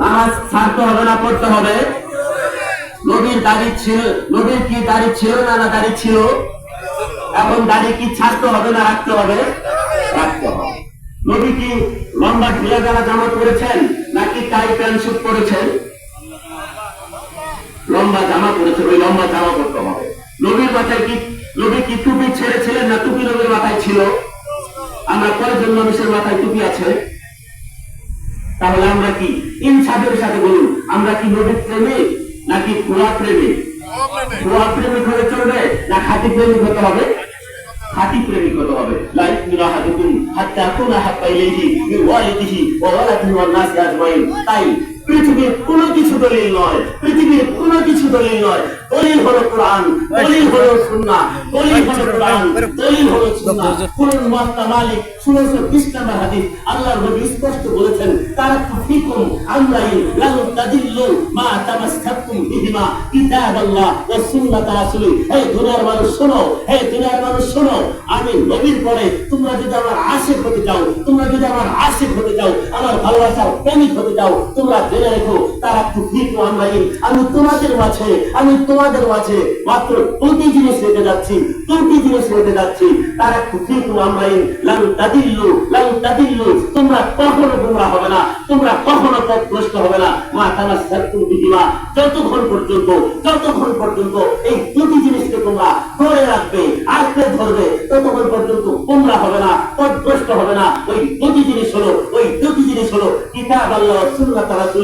নামাজ ছাড়তে হবে না, পড়তে হবে। নবীর দাড়ি ছিল, নবীর কি দাড়ি ছিল না না দাড়ি ছিল? এখন দাড়ি কি ছাড়তে হবে না রাখতে হবে? রাখতে হবে। নবী কি লম্বা ঢিলা গলা জামা পরেছেন নাকি টাই প্যান্ট শুট পরেছেন? লম্বা জামা পরেছেন, ওই লম্বা জামা পরতে হবে। নবীর মাথায় কি, নবী কি টুপি ছেড়েছিলেন না টুপি নবীর মাথায় ছিল? আমরা কয়েকজন মানুষের মাথায় টুপি আছে? তাহলে আমরা কি? ইনসাফের সাথে বলুন, আমরা কি নদীর প্রেমে নাকি খোলা প্রেমে খোলা প্রেমিক হলে চলবে না খাঁটি প্রেমিক হতে হবে? খাঁটি প্রেমিক হতে হবে। কুনা হাব্বা ইলাইহি মিন ওয়ালিদিহি ওয়া ওয়ান তাই পৃথিবীর কোনো কিছু দলিল নয়। পৃথিবীর কোনো কিছু দলিল নয়। দলিল হলো কোরআন, দলিল হলো সুন্নাহ, দলিল হলো কোরআন, দলিল হলো সুন্নাহ। কোরআন মুআত্তা মালিক 1620 নম্বর হাদিস। আল্লাহর নবী স্পষ্ট বলেছেন তারাকতু ফিকুম আমরাইন লান তাদিল্লু মা তামাসসাকতুম বিহিমা কিতাবাল্লাহ ওয়া সুন্নাত রাসূলি। হে দুনিয়ার মানুষ, শোনো, হে দুনিয়ার মানুষ, শোনো, আমি নবীর পরে তোমরা যদি আমার আশিক হতে চাও, তোমরা যদি আমার আশিক হতে চাও, আমার ভালোবাসার প্রেমিক হতে চাও, তোমরা জেনে রেখো, তারা আমরাই আমি তোমাদের মাঝে, আমি তোমাদের মাঝে মাত্র দুটি জিনিস রেখে যাচ্ছি দুটি জিনিস রেখে যাচ্ছি। তারা ঠিক আমরাই লালু তাদিল্লু লালু তাদিল্লু। তোমরা কখনো তোমরা হবে না, তোমরা কখনো পথভ্রষ্ট হবে না। মা তারা সাত্তু বিধিমা যতক্ষণ পর্যন্ত যতক্ষণ পর্যন্ত এই দুটি জিনিসকে তোমরা ধরে রাখবে, আঁকড়ে ধরবে, ততক্ষণ পর্যন্ত তোমরা হবে না, পথভ্রষ্ট হবে না। ওই দুটি জিনিস হলো, ওই দুটি জিনিস হলো কিতাব আল্লাহ সুন্নাত রাসূল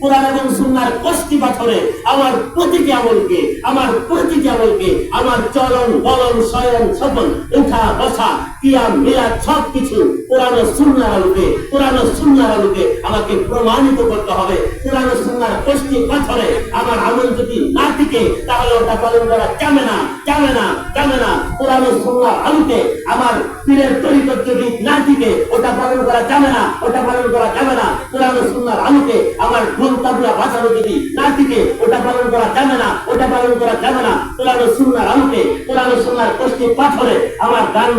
কোরআন এবং সুন্নাহর কষ্টি পাথরে আমার প্রতিটি আমলকে, আমার প্রতিটি আমলকে, আমার বলন শয়ন সফল, উঠা, বসা, কিয়াম, মিলাদ সব কিছু কোরআন ও সুন্নাহর আলোকে, কোরআন ও সুন্নাহর আলোকে আমাকে প্রমাণিত করতে হবে। কোরআন ও সুন্নাহর কষ্টি পাথরে আমার আমল যদি না টিকে, তাহলে ওটা পালন করা যাবে না যাবে না না। কোরআন ও সুন্নাহর আলোকে আমার পীরের তরিকত যদি না টিকে, ওটা পালন করা যাবে না, ওটা পালন করা যাবে না। কোরআন ও সুন্নাহর আলোকে আমার টিকে ওটা পালন করা না, ওটা পালন করা না আলোকে পাথরে আমার গান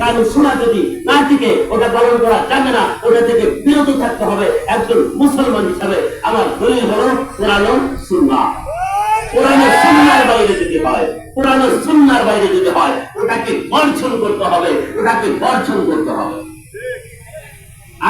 গান শোনা যদি টিকে ওটা পালন করা না, ওটা থেকে বিরত থাকতে হবে একজন মুসলমান হিসাবে। আমার হলো সুন্নাহ সুন্নার বাইরে হয় সুন্নার বাইরে হয়, ওটাকে করতে হবে, ওটাকে করতে হবে।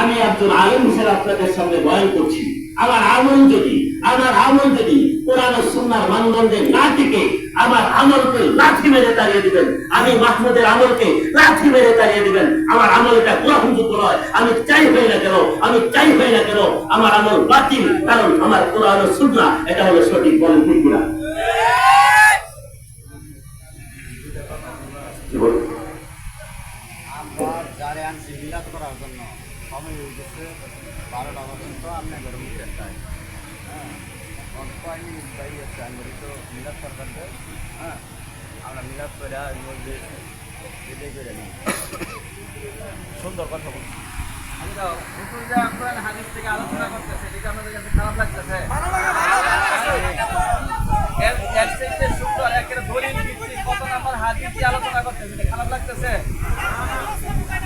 আমি একজন আলেম হিসেবে আপনাদের সামনে বয়ান করছি। আমার আমল যদি, আমার আমল যদি কোরআন সুন্নার মানদণ্ডে না টিকে, আমার আমলকে লাঠি মেরে তাড়িয়ে দিবেন। আমি মাহমুদের আমলকে লাঠি মেরে তাড়িয়ে দিবেন। আমার আমল এটা গ্রহণযোগ্য নয়। আমি চাই হই না কেন? আমি চাই হই না কেন? আমার আমল বাতিল, কারণ আমার কোরআন সুন্না, এটা হলো সঠিক বলেন ঠিক কিনা। সময় হয়ে গেছে। বারোটা পর্যন্ত আমি ঘরে মুখে চাই হ্যাঁ। কয় মিনিট যাই হচ্ছে আমি বলি তো মিলাদ সরকার হ্যাঁ আমরা মিলাদ করে আমি বলছি এটাই করে নিই। সুন্দর কথা বলছি। আমি হাদিস থেকে আলোচনা করতেছে এটা আমাদের কাছে খারাপ লাগতেছে? সুন্দর একের দলিল কত নাম্বার হাদিস দিয়ে আলোচনা করতেছে খারাপ লাগতেছে?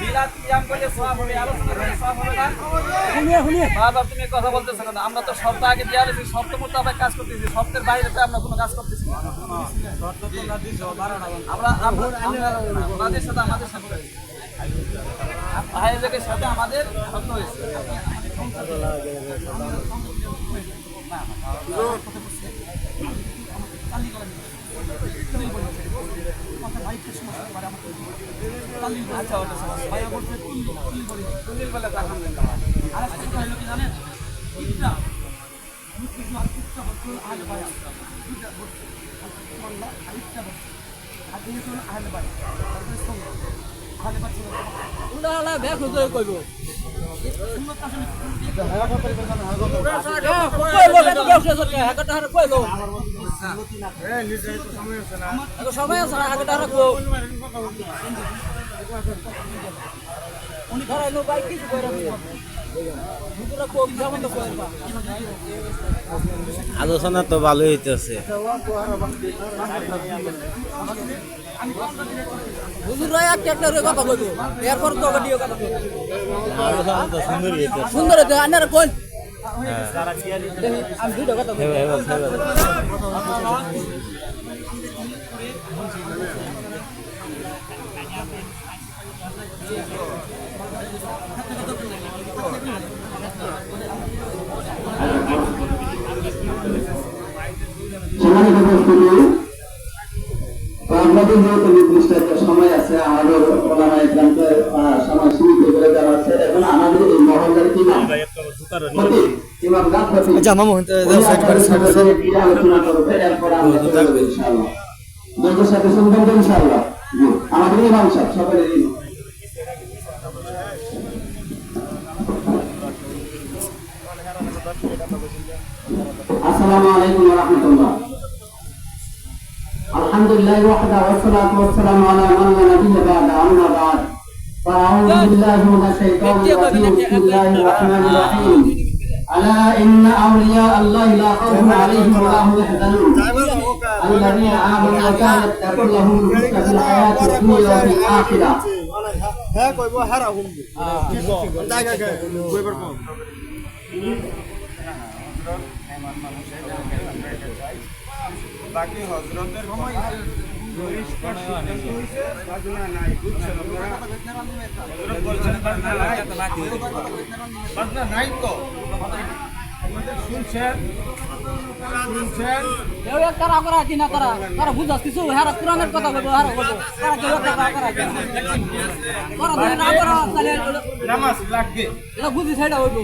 বিলাত কিয়াম করলে সওয়াব হবে আলোচনা করলে সওয়াব হবে না বাবা, তুমি কথা বলতেছো না আমরা তো শর্ত আগে দেওয়া রয়েছে শর্ত মোতাবেক কাজ করতেছি। শর্তের বাইরে তো আমরা কোনো কাজ করতেছি আমাদের সাথে সাথে আমাদের আচ্ছা বলছে তো কইব। সময় আছে আগে টাকা আলোচনা তো ভালোই হইতেছে। করে আলোচনা তো সুন্দর হইতেছে। সুন্দর হইতে আনার কোন আমি যেহেতু নির্দিষ্ট একটা সময় আছে আমাদের ওলামা ইসলামকে সময় সীমিত করে দেওয়া হচ্ছে। এখন আমাদের এই মহল্লার ইমাম খতিব, ইমাম গাছ খতিব, মামু, তো উনি দাও, সাইড করে, সাইড করে। আলোচনা করবে এরপর আমরা ইনশাআল্লাহ। ধৈর্যের সাথে শুনবেন ইনশাআল্লাহ। আমাদের ইমাম সাহেব সকলের ইমাম আসসালামু আলাইকুম ওয়া রাহমাতুল্লাহ الحمد لله وحده والصلاة والسلام على من لا نبي بعد أما بعد فأعوذ بالله من الشيطان الرجيم بسم الله الرحمن الرحيم ألا إن أولياء الله لا خوف عليهم ولا هم يحزنون الذين آمنوا وكانت تكون لهم الحسنى في الحياة الدنيا وفي الآخرة হ্যাঁ কইব হারা হুম কি কো জায়গা কে কইবার বাকি হজরতের নাই তো। শুনছেন? শুনছেন? কেউ একটা করা করা কি না করা তারা বুঝাস কিছু হারা কোরআনের কথা কইবো হারা কইবো তারা কেউ একটা করা করা কি করা ধরে না করা তাহলে নামাজ লাগবে। এটা বুঝি সেটা হইবো।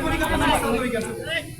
শেষ করছি আরেকটা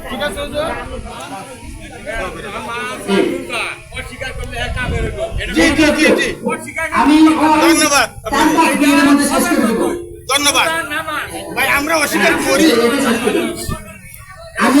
ঠিক আছে আমি ধন্যবাদ। ধন্যবাদ। ভাই আমরা অস্বীকার করি। আমি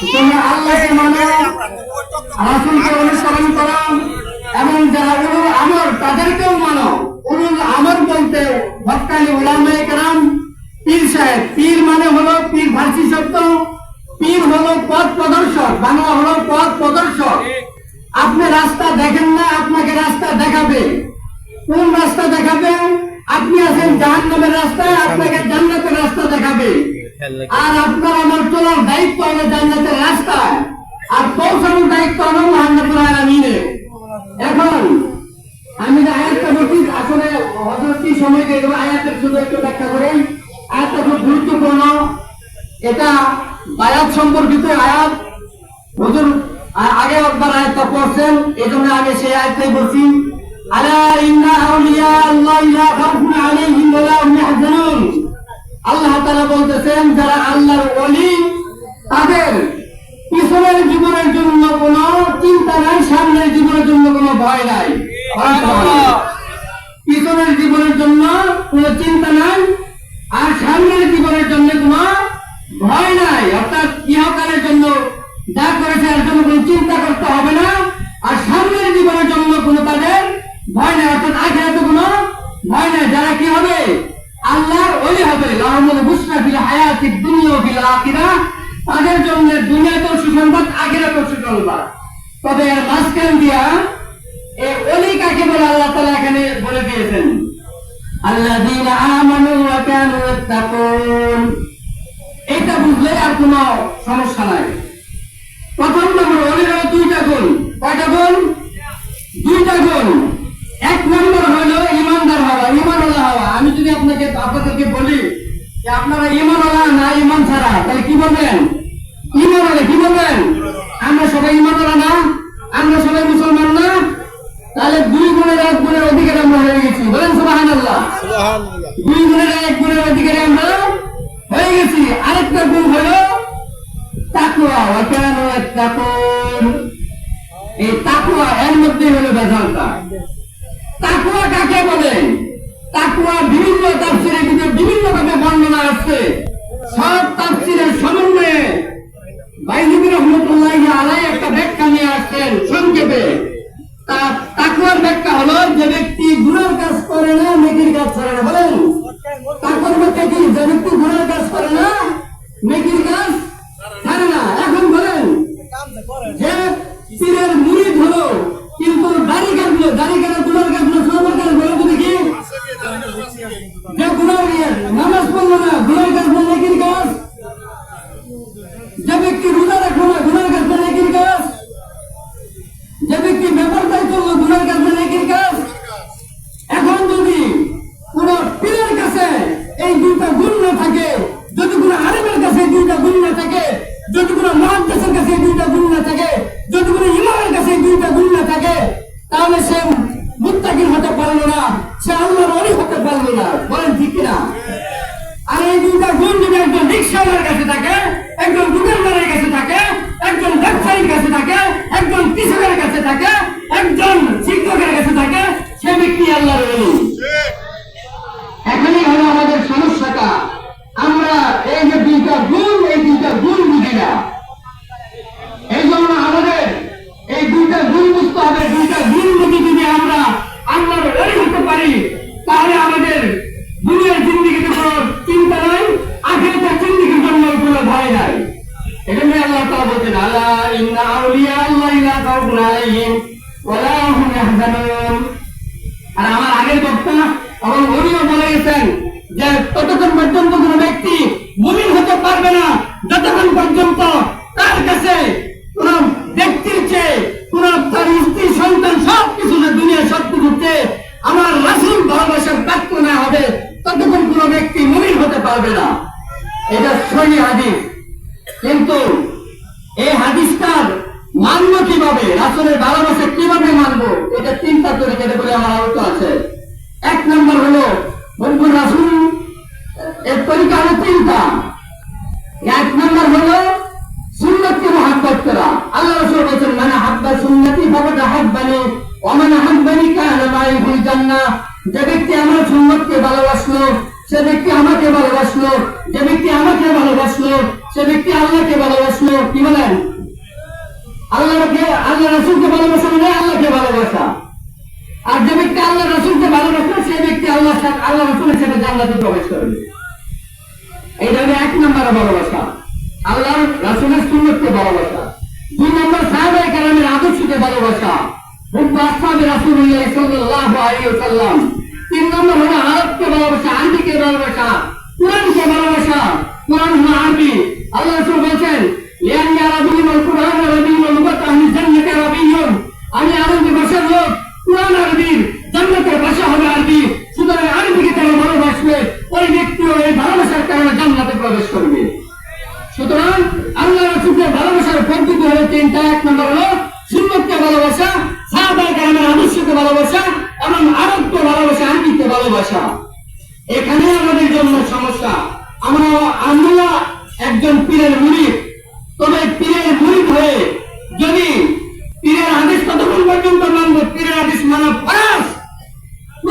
তোমরা মানো যারা আমর তাদেরকেও মানো। আমর বলতে হকানি উলামায়ে কেরাম সাহেব। পীর মানে হলো পীর ফার্সি শব্দ, পীর হলো পথ প্রদর্শক, বাংলা হলো পথ প্রদর্শক। আপনি রাস্তা দেখেন না, আপনাকে রাস্তা দেখাবে। কোন রাস্তা দেখাবে? আপনি আছেন জাহান্নামের রাস্তায়, আপনাকে জান্নাতের রাস্তা দেখাবে। আর আপনার আমার চলার দায়িত্ব হলো জান্নাতের রাস্তায় আর পৌঁছানোর দায়িত্ব হলো মহান্নপুর আলমিনের এখন আমি আয়াতটা বলছি, আসলে হজরতটি সময় দিয়ে দেবো আয়াতের শুধু একটু ব্যাখ্যা করেন? আয়াতটা খুব গুরুত্বপূর্ণ। এটা বায়াত সম্পর্কিত আয়াত। হুজুর আগে একবার আয়াতটা পড়ছেন এই জন্য আমি সেই আয়াতটাই বলছি। আল্লাহ আল্লাহ বলতেছেন, যারা আল্লাহর ওলি তাদের পিছনের জীবনের জন্য কোনো চিন্তা নাই সামনের জীবনের জন্য কোনো ভয় নাই পিছনের জীবনের জন্য কোনো চিন্তা নাই আর সামনের জীবনের জন্য কোনো ভয় নাই অর্থাৎ ইহকালের জন্য যা করেছে এর জন্য কোনো চিন্তা করতে হবে না আর সামনের জীবনের জন্য কোনো তাদের ভয় নাই অর্থাৎ আখেরাতে কোনো ভয় নাই যারা কি হবে আল্লাহর ওলি হবে লাহমুল বুসরা ফিল হায়াতিদ ওয়া ফিল আখিরাহ তাদের জন্য দুনিয়াতেও সুসংবাদ আখিরাতেও সুসংবাদ। তবে এর মাঝখান দিয়া এই অলি কাকে বলে আল্লাহ তাআলা এখানে বলে দিয়েছেন? কানু এটা বুঝলে আর কোনো সমস্যা নাই। প্রথম নম্বর অলির দুইটা গুণ। কয়টা গুণ? দুইটা গুণ। এক নম্বর হলো ইমানদার হওয়া ইমানওয়ালা হওয়া। আমি যদি আপনাকে, আপনাদেরকে বলি আপনারা ইমানওয়ালা না ইমান ছাড়া তাহলে কি বলবেন? ইমানওয়ালা কি বলবেন? আমরা সবাই ইমানওয়ালা না? আমরা সবাই মুসলমান না? তাহলে দুই গুণের এক গুণের অধিকারী আমরা হয়ে গেছি। বলেন সুবাহান আল্লাহ দুই গুণের এক গুণের অধিকারী আমরা হয়ে গেছি। আরেকটা গুণ হলো তাকুয়া ওয়াকান ওয়াত্তাকুন এই তাকুয়া এর মধ্যে হলো বেজালটা তাকুয়া কাকে বলে? তাকুয়া বিভিন্ন তাফসিরের ভিতরে বিভিন্ন ভাবে যে গুণের ইয়ে, আমার আগের বক্তা এবং উনিও বলে গেছেন যে ততক্ষণ পর্যন্ত কোন ব্যক্তি মুমিন হতে পারবে না, যতক্ষণ পর্যন্ত তার কাছে কোন ব্যক্তির চেয়ে কোন তার স্ত্রী, সন্তান সব কিছু যে দুনিয়া সব আমার রাসুল ভালোবাসার পাত্র না হবে, ততক্ষণ কোন ব্যক্তি মুমিন হতে পারবে না। এটা সহি হাদিস। কিন্তু কীভাবে? রাসুলের ভালোবাসা কীভাবে মানবো? এটা তিনটা তরিকাতে বলে আমার আলোচ আছে। এক নম্বর হলো বলবুল রাসুল, এর তরিকা হলো তিনটা। এক নম্বর হলো, সুন্নতকে মহাব্বত করা। আল্লাহ রসুল বলছেন মানে হাব্বা সুন্নতি বাবা হাব্বানি অমানা হাব্বানি কানা মাই হুল জান্নাহ। যে ব্যক্তি আমার সুন্নতকে ভালোবাসলো, সে ব্যক্তি আমাকে ভালোবাসলো, যে ব্যক্তি আমাকে ভালোবাসলো, সে ব্যক্তি আল্লাহকে ভালোবাসলো, কি বলেন? আল্লাহকে আল্লাহ রসুলকে ভালোবাসা মানে আল্লাহকে ভালোবাসা। আর যে ব্যক্তি আল্লাহ রসুলকে ভালোবাসলো সে ব্যক্তি আল্লাহ আল্লাহ রসুলের সাথে জান্নাতে প্রবেশ করবে এটা হলো এক নম্বর ভালোবাসা। আল্লাহর রাসুলের সুন্নতকে ভালোবাসা। দুই নম্বর সাহাবায়ে কেরামের আদর্শকে ভালোবাসা। হুব্বু আসহাবে রাসূলুল্লাহ সাল্লাল্লাহু আলাইহি তিন নম্বর হলো আরবকে ভালোবাসা, আরবিকে ভালোবাসা কোরআনকে ভালোবাসা। কোরআন হলো আরবি। আল্লাহ রাসূল বলেছেন আরবিয়্যুন ওয়াল কুরআন আরবিয়্যুন ওয়া লুগাত আহলি জান্নাতি আমি আরবি ভাষার লোক কোরআন আরবি জান্নাতের ভাষা হবে আরবি সুতরাং আরবিকে তারা ভালোবাসবে? ওই ব্যক্তিও এই ভালোবাসার কারণে জান্নাতে প্রবেশ করবে। সুতরাং আল্লাহ রসুলকে ভালোবাসার পদ্ধতি হলো তিনটা। এক নম্বর হলো সুন্নতকে ভালোবাসা, সাহাবায়ে কেরামের আদর্শকে ভালোবাসা এবং আরবকে ভালোবাসা, আরবিকে ভালোবাসা। এখানে আমাদের জন্য সমস্যা। আমরা আমরা একজন পীরের মুরিদ তবে পীরের মুড়ি হয়ে যদি পীরের আদেশ কতক্ষণ পর্যন্ত মানব পীরের আদেশ মানা ফরাস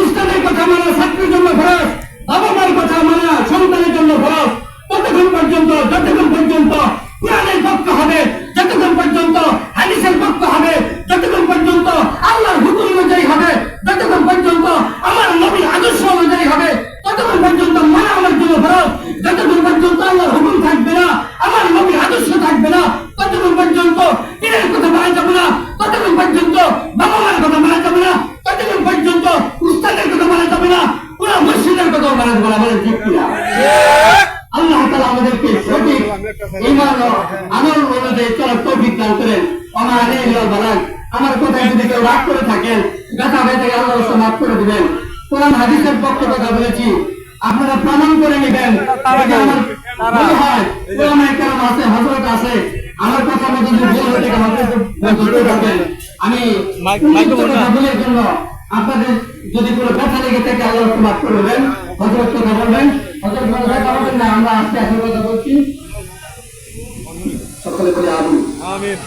উস্তাদের কথা মানা, ছাত্রের জন্য ফরাস বাবা মার কথা মানা, সন্তানের জন্য ফরাস ততক্ষণ পর্যন্ত, যতক্ষণ পর্যন্ত কোরআনের পক্ষ হবে, যতক্ষণ পর্যন্ত হাদিসের পক্ষ হবে, যতক্ষণ পর্যন্ত আল্লাহর হুকুম অনুযায়ী হবে যতক্ষণ পর্যন্ত আমার নবীর আদর্শ অনুযায়ী হবে ততক্ষণ পর্যন্ত মানা আমার জন্য ফরজ যতক্ষণ পর্যন্ত আল্লাহর হুকুম থাকবে না আমার নবীর আদর্শ থাকবে না ততক্ষণ পর্যন্ত পীরের কথা মানা যাবে না ততক্ষণ পর্যন্ত বাবা মার কথা মানা যাবে না ততক্ষণ পর্যন্ত উস্তাদের কথা মানা যাবে না পুরো মসজিদের কথা মানা যাবে না বলেন ঠিক কিনা আল্লাহ তাআলা আমাদেরকে সঠিক ঈমান ও চলার তৌফিক দান করেন আমার আনে ইলাল বালাক আমার কথায় যদি কেউ রাগ করে থাকেন ব্যথা ব্যথা আল্লাহ মাফ করে দিবেন। কোরআন হাদিসের পক্ষে কথা বলেছি আপনারা প্রমাণ করে নেবেন হয় আছে হজরত আছে। আমার কথা মতো যদি ভুল হয়ে থাকে আমি কথা জন্য আপনাদের যদি কোনো ব্যথা লেগে থাকে আল্লাহ মাফ করে দেবেন। হজরত কথা বলবেন। হজরত কথা বলবেন না আমরা আজকে এখন কথা বলছি। সকলে বলে আমিন।